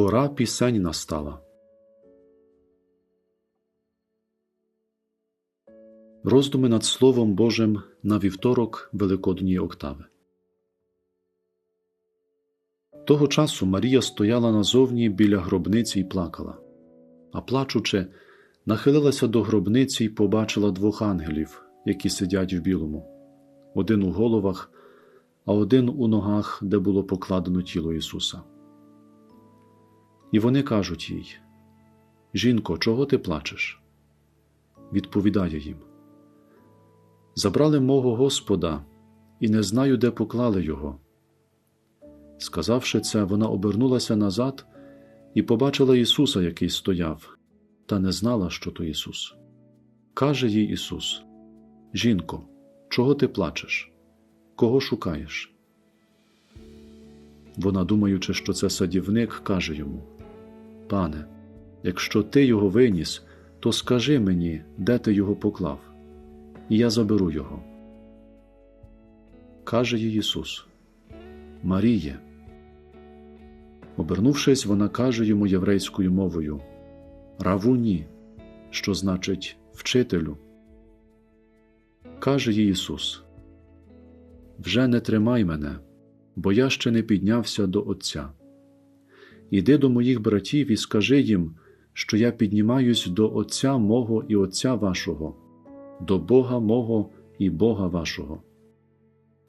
Пора пісень настала. Роздуми над Словом Божим на вівторок Великодньої октави. Того часу Марія стояла назовні біля гробниці і плакала, а плачучи, нахилилася до гробниці і побачила двох ангелів, які сидять в білому, один у головах, а один у ногах, де було покладено тіло Ісуса. І вони кажуть їй: Жінко, чого ти плачеш? Відповідає їм: Забрали мого Господа, і не знаю, де поклали його. Сказавши це, вона обернулася назад і побачила Ісуса, який стояв, та не знала, що то Ісус. Каже їй Ісус: Жінко, чого ти плачеш? Кого шукаєш? Вона, думаючи, що це садівник, каже йому: Пане, якщо ти його виніс, то скажи мені, де ти його поклав, і я заберу його. Каже їй Ісус: Маріє. Обернувшись, вона каже йому єврейською мовою Равуні, що значить вчителю. Каже їй Ісус: Вже не тримай мене, бо я ще не піднявся до Отця. Іди до моїх братів і скажи їм, що я піднімаюсь до Отця мого і Отця вашого, до Бога мого і Бога вашого.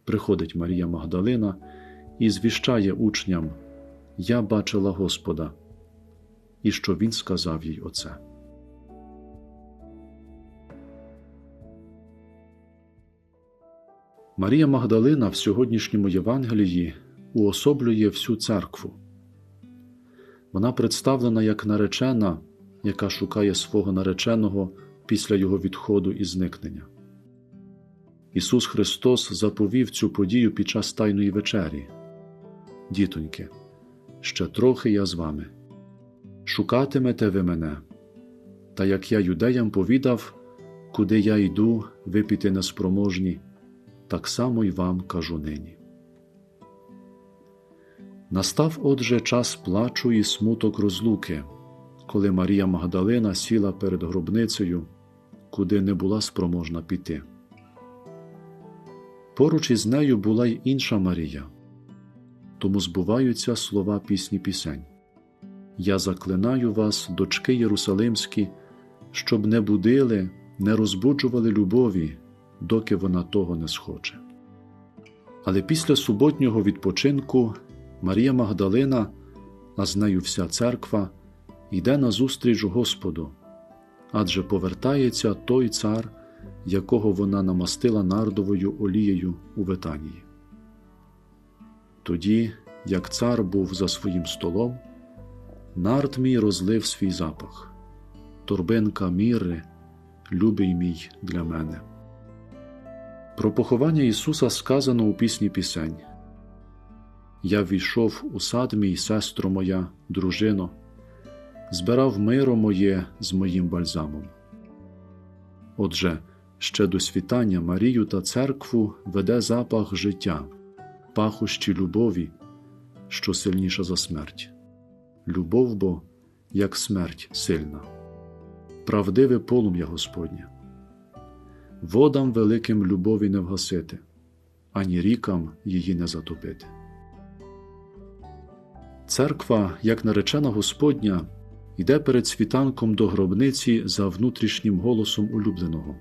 Приходить Марія Магдалина і звіщає учням Я бачила Господа, і що Він сказав їй оце. Марія Магдалина в сьогоднішньому Євангелії уособлює всю церкву. Вона представлена як наречена, яка шукає свого нареченого після його відходу і зникнення. Ісус Христос заповів цю подію під час Тайної вечері. Дітоньки, ще трохи я з вами. Шукатимете ви мене, та як я юдеям повідав, куди я йду, ви піти неспроможні, так само й вам кажу нині. Настав отже час плачу і смуток розлуки, коли Марія Магдалина сіла перед гробницею, куди не була спроможна піти. Поруч із нею була й інша Марія, тому збуваються слова пісні пісень. Я заклинаю вас, дочки Єрусалимські, щоб не будили, не розбуджували любові, доки вона того не схоче. Але після суботнього відпочинку Марія Магдалина, а з нею вся церква, йде назустріч Господу, адже повертається той цар, якого вона намастила нардовою олією у Ветанії. Тоді, як цар був за своїм столом, нард мій розлив свій запах, торбинка міри, любий мій для мене. Про поховання Ісуса сказано у пісні Пісень. Я війшов у сад мій, сестро моя, дружино, збирав миро моє з моїм бальзамом. Отже, ще до світання Марію та церкву веде запах життя, пахощі любові, що сильніша за смерть. Любов бо, як смерть сильна, правдиве полум'я Господнє. Водам великим любові не вгасити, ані рікам її не затопити. Церква, як наречена Господня, йде перед світанком до гробниці за внутрішнім голосом улюбленого.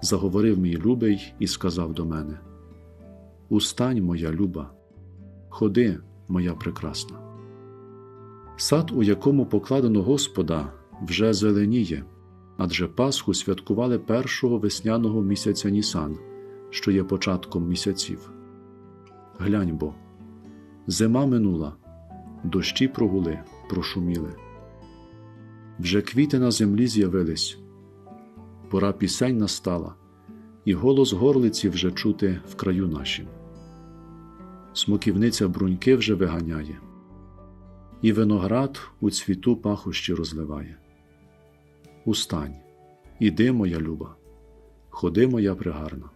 Заговорив мій любий і сказав до мене: Устань, моя люба, ходи, моя прекрасна. Сад, у якому покладено Господа, вже зеленіє, адже Пасху святкували першого весняного місяця Нісан, що є початком місяців. Глянь бо. Зима минула, дощі прогули, прошуміли. Вже квіти на землі з'явились, пора пісень настала, і голос горлиці вже чути в краю нашім. Смоківниця бруньки вже виганяє, і виноград у цвіту пахощі розливає. Устань, іди, моя люба, ходи, моя пригарна.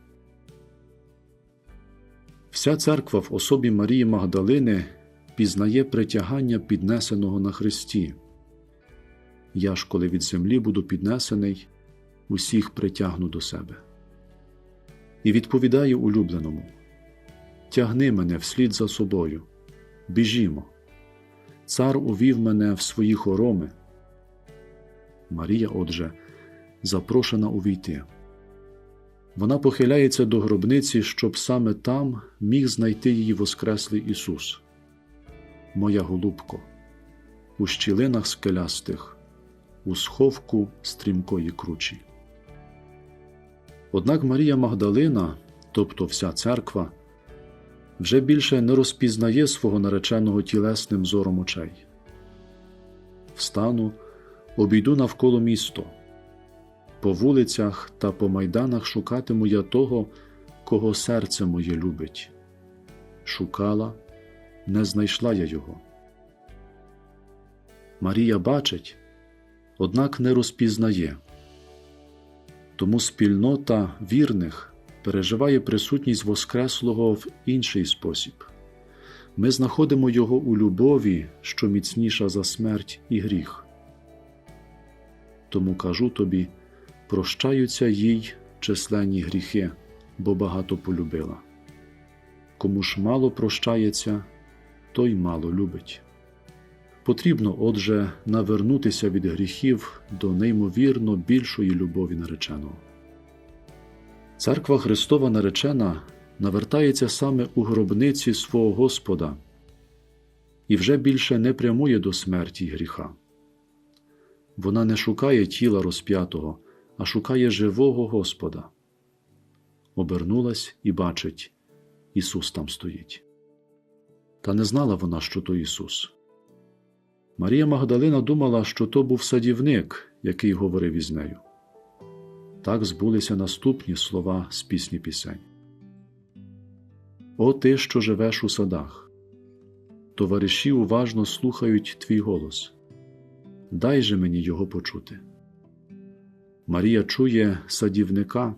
Вся церква в особі Марії Магдалини пізнає притягання піднесеного на Христі. Я ж, коли від землі буду піднесений, усіх притягну до себе. І відповідає улюбленому: Тягни мене вслід за собою, біжімо. Цар увів мене в свої хороми. Марія, отже, запрошена увійти. Вона похиляється до гробниці, щоб саме там міг знайти її Воскреслий Ісус. Моя голубко, у щілинах скелястих, у сховку стрімкої кручі. Однак Марія Магдалина, тобто вся церква, вже більше не розпізнає свого нареченого тілесним зором очей. Встану, обійду навколо місто. По вулицях та по майданах шукатиму я того, кого серце моє любить. Шукала, не знайшла я його. Марія бачить, однак не розпізнає. Тому спільнота вірних переживає присутність Воскреслого в інший спосіб. Ми знаходимо його у любові, що міцніша за смерть і гріх. Тому кажу тобі прощаються їй численні гріхи, бо багато полюбила. Кому ж мало прощається, той мало любить. Потрібно, отже, навернутися від гріхів до неймовірно більшої любові нареченого. Церква Христова наречена навертається саме у гробниці свого Господа і вже більше не прямує до смерті гріха. Вона не шукає тіла розп'ятого, а шукає живого Господа. Обернулась і бачить, Ісус там стоїть. Та не знала вона, що то Ісус. Марія Магдалина думала, що то був садівник, який говорив із нею. Так збулися наступні слова з пісні пісень. О ти, що живеш у садах, товариші уважно слухають твій голос. Дай же мені його почути. Марія чує садівника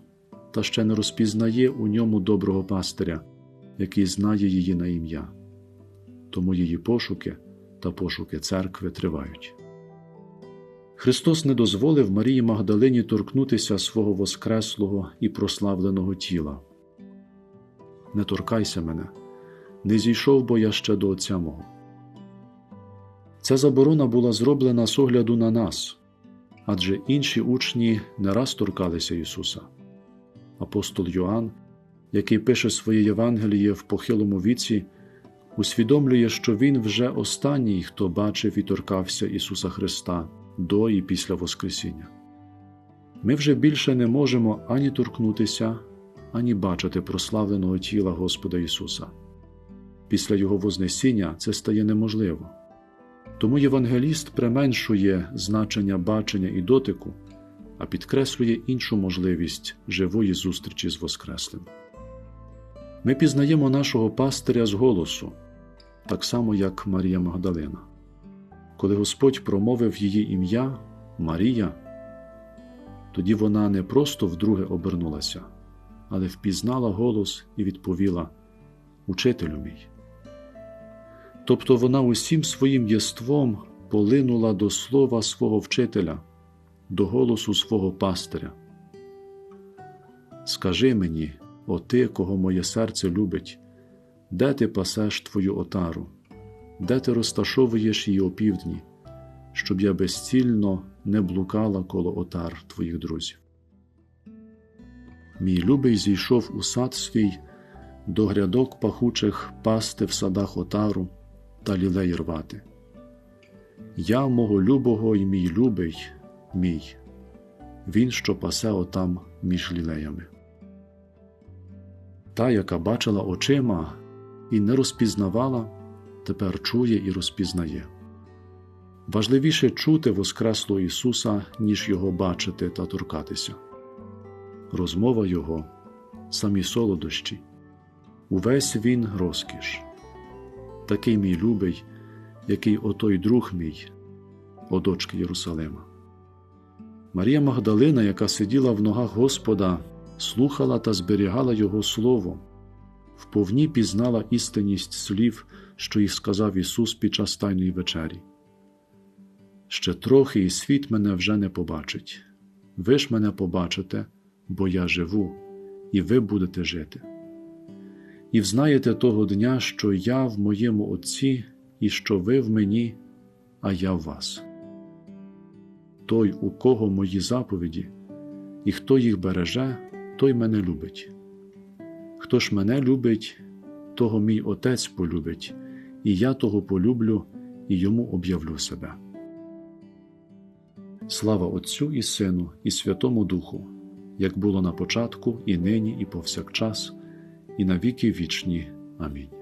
та ще не розпізнає у ньому доброго пастиря, який знає її на ім'я. Тому її пошуки та пошуки церкви тривають. Христос не дозволив Марії Магдалині торкнутися свого воскреслого і прославленого тіла. Не торкайся мене, не зійшов бо я ще до Отця мого. Ця заборона була зроблена з огляду на нас, адже інші учні не раз торкалися Ісуса. Апостол Йоанн, який пише своє Євангеліє в похилому віці, усвідомлює, що Він вже останній, хто бачив і торкався Ісуса Христа до і після Воскресіння. Ми вже більше не можемо ані торкнутися, ані бачити прославленого тіла Господа Ісуса. Після Його Вознесіння це стає неможливо. Тому євангеліст применшує значення бачення і дотику, а підкреслює іншу можливість живої зустрічі з Воскреслим. Ми пізнаємо нашого пастиря з голосу, так само як Марія Магдалина. Коли Господь промовив її ім'я Марія, тоді вона не просто вдруге обернулася, але впізнала голос і відповіла Учителю мій. Тобто вона усім своїм єством полинула до слова свого вчителя, до голосу свого пастиря. Скажи мені, о ти, кого моє серце любить, де ти пасеш твою отару, де ти розташовуєш її опівдні, щоб я безцільно не блукала коло отар твоїх друзів. Мій любий зійшов у сад свій до грядок пахучих пасти в садах отару та лілей рвати. Я мого любого і мій любий, мій, він, що пасе отам між лілеями. Та, яка бачила очима і не розпізнавала, тепер чує і розпізнає. Важливіше чути Воскреслого Ісуса, ніж Його бачити та торкатися. Розмова Його, самі солодощі, увесь він розкіш такий мій любий, який отой друг мій, о дочки Єрусалима. Марія Магдалина, яка сиділа в ногах Господа, слухала та зберігала Його Слово, вповні пізнала істинність слів, що їх сказав Ісус під час Тайної вечері. Ще трохи і світ мене вже не побачить. Ви ж мене побачите, бо я живу, і ви будете жити. І взнаєте того дня, що я в моєму Отці, і що ви в мені, а я в вас. Той, у кого мої заповіді, і хто їх береже, той мене любить. Хто ж мене любить, того мій Отець полюбить, і я того полюблю і йому об'явлю себе. Слава Отцю і Сину, і Святому Духу, як було на початку, і нині, і повсякчас, і на віки вічні. Амінь.